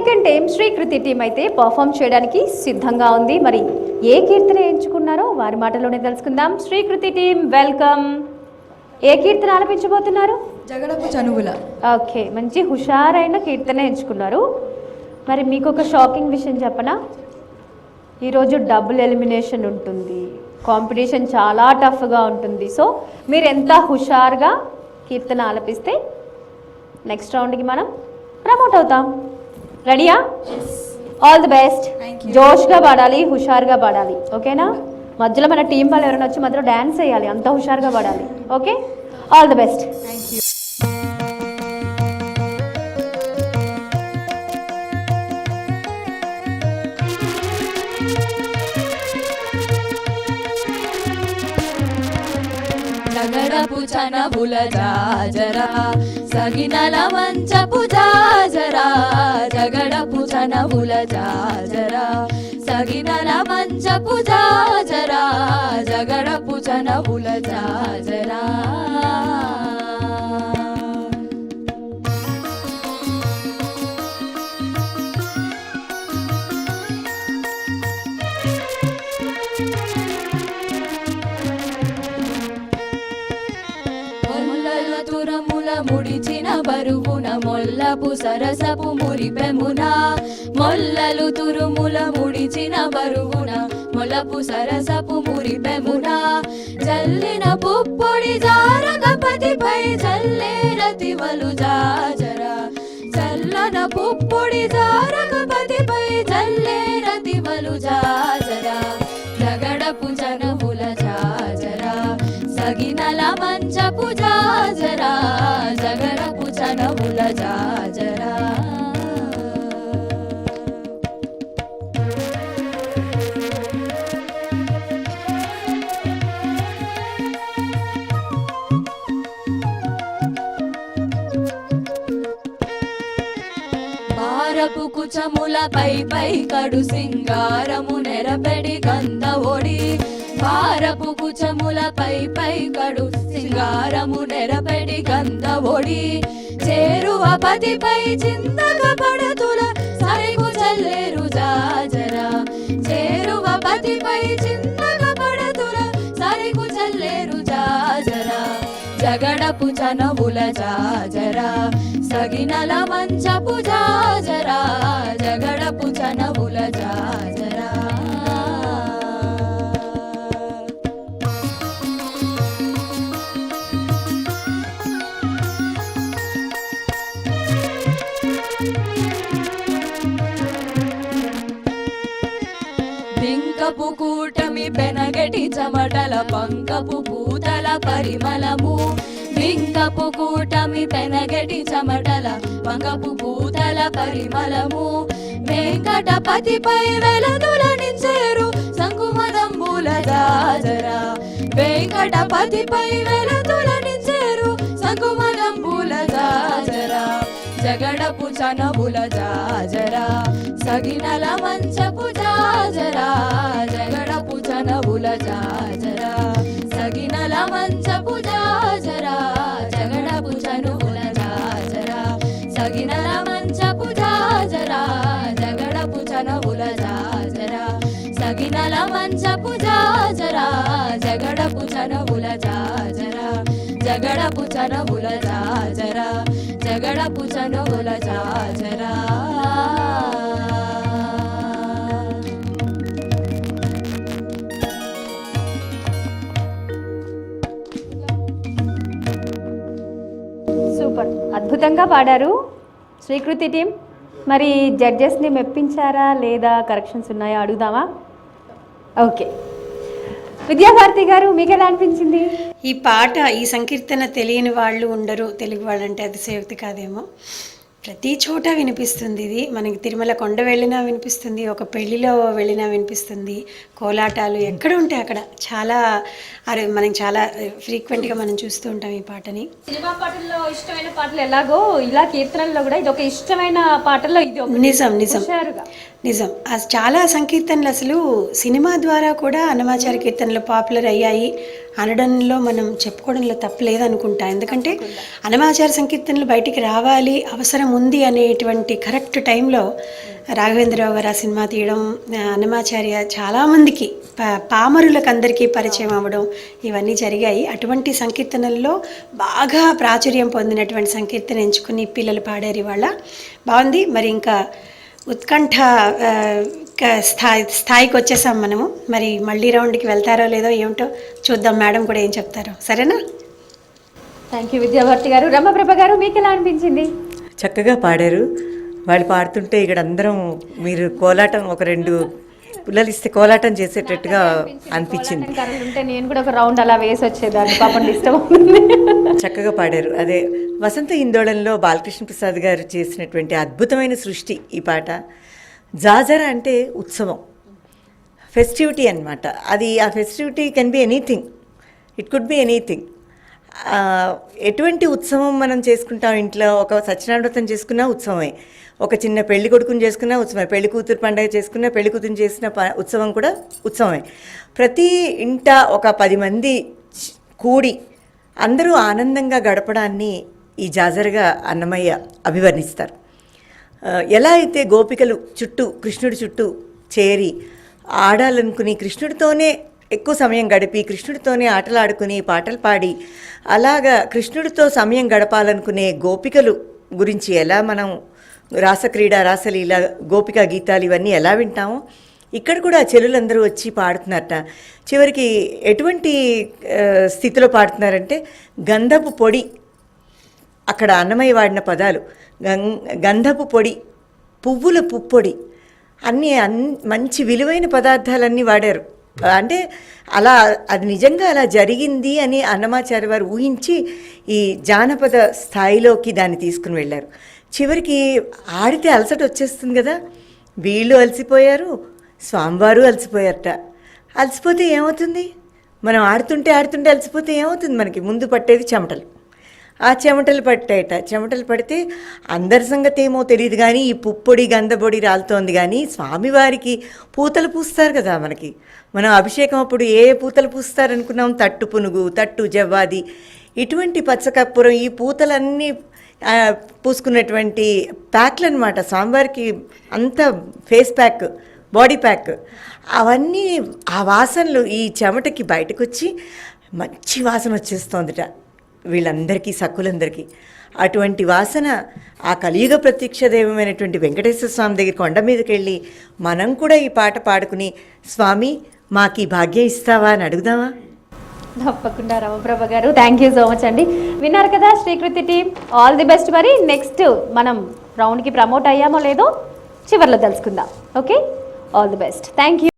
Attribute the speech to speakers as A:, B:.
A: Second team Srikruti team అయితే perform చేయడానికి సిద్ధంగా ఉంది. మరి ఏ కీర్తన ఎంచుకున్నారో వారి మాటలోనే తెలుసుకుందాం. శ్రీకృతి టీం వెల్కమ్ ఏ కీర్తన ఆలపించబోతున్నారు?
B: జగడపు చనువుల.
A: ఓకే మంచి హుషారైన కీర్తన ఎంచుకున్నారు. మరి మీకు ఒక షాకింగ్ విషయం చెప్పనా? ఈరోజు డబుల్ ఎలిమినేషన్ ఉంటుంది. కాంపిటీషన్ చాలా టఫ్గా ఉంటుంది. సో మీరు ఎంత హుషారుగా కీర్తన ఆలపిస్తే నెక్స్ట్ రౌండ్కి మనం ప్రమోట్ అవుతాం. రెడీయా ఆల్ ది బెస్ట్. జోష్గా పాడాలి హుషారుగా పాడాలి. ఓకేనా? మధ్యలో మన టీం వాళ్ళు ఎవరైనా వచ్చి మధ్యలో డ్యాన్స్ చేయాలి అంత హుషారుగా పాడాలి. Okay? All the best
B: thank you
C: చనబుల జాజరా సగినల మంచపు జాజరా జగడపు చనబుల జాజరా సగినల మంచపు జాజరా జగడపు చనబుల జాజరా ముడిచిన బరువున మొల్లపు సరసపు మురిపెమున మొల్లలు తురుముల ముడిచిన బరువున మొలపు సరసపు మురిపెమున జల్లిన పుప్పొడి జారగపతిపై జల్లే రతివలు జాజరా. చల్లన పుప్పొడి జారగపతిపై జల్లే రతివలు జాజరా. జగడపు జనముల జాజరా. సగినల మంచపు జాజరా. జాజరా భారపు కుచముల పై పై కడు సింగారము నెరపెడి గంధ ఒడి భారపు కుచముల పై పై కడు సింగారము నెరపెడి గంధ ఒడి. చేరువ పతిపై చిందక పడతుల సరిగు చల్లేరు జాజరా. చేరువ పతిపై చిందక పడతుల సరిగు చల్లేరు జాజరా. జగడపు చనవుల జాజరా సగినల మంచపు జాజరా. జగడపు చనవుల జాజరా. బింకపు కూటమి పెనగటి చెమటల పంకపు పూతల పరిమళము. వింకపు కూటమి పెనగటి చెమటల పంకపు పూతల పరిమళము. వెంకటపతిపై వెలదుల నించేరు సంకుమదంబుల జాజరా. వెంకటపతిపై వెలదుల నించేరు సంకుమదంబుల జాజరా. జగడపు చనబుల జాజరా. సగినల మంచపు కనవుల జాజరా. సగినల మంచపు జాజరా జగడపు చనవుల జాజరా. జగడపు చనవుల జాజరా. జగడపు చనవుల జాజరా.
A: సూపర్. అద్భుతంగా పాడారు స్వీకృతి టీం. మరి జడ్జెస్ని మెప్పించారా లేదా కరెక్షన్స్ ఉన్నాయా అడుగుదామా? ఓకే విద్యాభారతి గారు మీకు ఎలా అనిపించింది?
D: ఈ పాట ఈ సంకీర్తన తెలియని వాళ్ళు ఉండరు. తెలుగు వాళ్ళంటే అది సేవతి కాదేమో. ప్రతి చోట వినిపిస్తుంది ఇది. మనకి తిరుమల కొండ వెళ్ళినా వినిపిస్తుంది ఒక పెళ్ళిలో వెళ్ళినా వినిపిస్తుంది. కోలాటాలు ఎక్కడ ఉంటే అక్కడ. చాలా అరే మనకి చాలా ఫ్రీక్వెంట్గా మనం చూస్తూ ఉంటాం ఈ పాటని.
A: సినిమా పాటల్లో ఇష్టమైన పాటలు ఎలాగో ఇలా కీర్తనల్లో కూడా ఇది ఒక ఇష్టమైన పాటల్లో ఇది
D: నిజం నిజం. నిజం. చాలా సంకీర్తనలు అసలు సినిమా ద్వారా కూడా అన్నమాచార కీర్తనలు పాపులర్ అయ్యాయి. అనడంలో మనం చెప్పుకోవడంలో తప్పలేదనుకుంటా ఎందుకంటే అనమాచార సంకీర్తనలు బయటికి రావాలి అవసరం ఉంది అనేటువంటి కరెక్ట్ టైంలో రాఘవేంద్రరావు గారు ఆ సినిమా తీయడం అనమాచార్య అన్నమాచార్య చాలామందికి పామరులకు అందరికీ పరిచయం అవ్వడం ఇవన్నీ జరిగాయి. అటువంటి సంకీర్తనల్లో బాగా ప్రాచుర్యం పొందినటువంటి సంకీర్తన ఎంచుకుని పిల్లలు పాడారు ఇవాళ. బాగుంది. మరి ఇంకా ఉత్కంఠ స్థాయి స్థాయికి వచ్చేసాం మనము. మరి మళ్ళీ రౌండ్కి వెళ్తారో లేదో ఏమిటో చూద్దాం. మేడం కూడా ఏం చెప్తారో. సరేనా?
A: థ్యాంక్ యూ విద్యాభర్తి గారు. రమప్రభ గారు మీకు ఎలా అనిపించింది?
B: చక్కగా పాడారు. వాళ్ళు పాడుతుంటే ఇక్కడ అందరం మీరు కోలాటం ఒక రెండు పిల్లలు ఇస్తే కోలాటం చేసేటట్టుగా అనిపించింది
A: ఉంటే నేను కూడా ఒక రౌండ్ అలా వేసి వచ్చేదాన్ని. పాపం డిస్టర్బ్ అవుతుంది.
B: చక్కగా పాడారు. అదే వసంత ఇందోళంలో బాలకృష్ణ ప్రసాద్ గారు చేసినటువంటి అద్భుతమైన సృష్టి ఈ పాట. జాజర అంటే ఉత్సవం. ఫెస్టివిటీ అన్నమాట. అది ఆ festivity can be anything it could be anything ఎటువంటి ఉత్సవం మనం చేసుకుంటాం ఇంట్లో? ఒక సత్యనారాయణ చేసుకున్న చేసుకున్నా ఉత్సవమే. ఒక చిన్న పెళ్ళి కొడుకుని చేసుకున్నా ఉత్సవమే. పెళ్ళి కూతురు పండగ చేసుకున్న పెళ్ళి కూతురు చేసిన ప- ఉత్సవం కూడా ఉత్సవమే. ప్రతి ఇంట ఒక పది మంది కూడి అందరూ ఆనందంగా గడపడాన్ని ఈ జాజరగా అన్నమయ్య అభివర్ణిస్తారు. ఎలా అయితే గోపికలు చుట్టూ కృష్ణుడి చుట్టూ చేరి ఆడాలనుకుని కృష్ణుడితోనే ఎక్కువ సమయం గడిపి కృష్ణుడితోనే ఆటలాడుకుని పాటలు పాడి అలాగా కృష్ణుడితో సమయం గడపాలనుకునే గోపికలు గురించి ఎలా మనం రాసక్రీడ రాసలీల గోపిక గీతాలు ఇవన్నీ ఎలా వింటామో ఇక్కడ కూడా చెల్లులందరూ వచ్చి పాడుతున్నారట. చివరికి ఎటువంటి స్థితిలో పాడుతున్నారంటే గంధపు పొడి అక్కడ అన్నమయ్య వాడిన పదాలు. గం గంధపు పొడి పువ్వుల పుప్పొడి అన్నీ అన్ మంచి విలువైన పదార్థాలన్నీ వాడారు. అంటే అలా అది నిజంగా అలా జరిగింది అని అన్నమాచార్య వారు ఊహించి ఈ జానపద స్థాయిలోకి దాన్ని తీసుకుని వెళ్ళారు. చివరికి ఆడితే అలసట వచ్చేస్తుంది కదా. వీళ్ళు అలసిపోయారు స్వామివారు అలసిపోయారట. అలసిపోతే ఏమవుతుంది? మనం ఆడుతుంటే ఆడుతుంటే అలసిపోతే ఏమవుతుంది? మనకి ముందు పట్టేది చెమటలు. ఆ చెమటలు పట్టాయట చెమటలు పడితే అందరి సంగతి ఏమో తెలియదు కానీ ఈ పుప్పొడి గంధపొడి రాలుతోంది కానీ స్వామివారికి పూతలు పూస్తారు కదా మనకి. మనం అభిషేకం అప్పుడు ఏ పూతలు పూస్తారు అనుకున్నాం తట్టు పునుగు తట్టు జవ్వాది. ఇటువంటి పచ్చకర్పూరం ఈ పూతలన్నీ పూసుకున్నటువంటి ప్యాక్లు అనమాట స్వామివారికి అంత ఫేస్ ప్యాక్ బాడీ ప్యాక్. అవన్నీ ఆ వాసనలు ఈ చెమటకి బయటకు వచ్చి మంచి వాసన వచ్చేస్తోందిట. వీళ్ళందరికీ సక్కులందరికీ అటువంటి వాసన ఆ కలియుగ ప్రత్యక్ష దైవమైనటువంటి వెంకటేశ్వర స్వామి దగ్గర కొండ మీదకి వెళ్ళి మనం కూడా ఈ పాట పాడుకుని స్వామి మాకు ఈ భాగ్యం ఇస్తావా? అని అడుగుదామా?
A: తప్పకుండా రమప్రభ గారు. థ్యాంక్ యూ సో మచ్ అండి. విన్నారు కదా Srikruti team? All the best మరి నెక్స్ట్ మనం రౌండ్కి ప్రమోట్ అయ్యామో లేదో చివర్లో తెలుసుకుందాం. Okay all the best thank you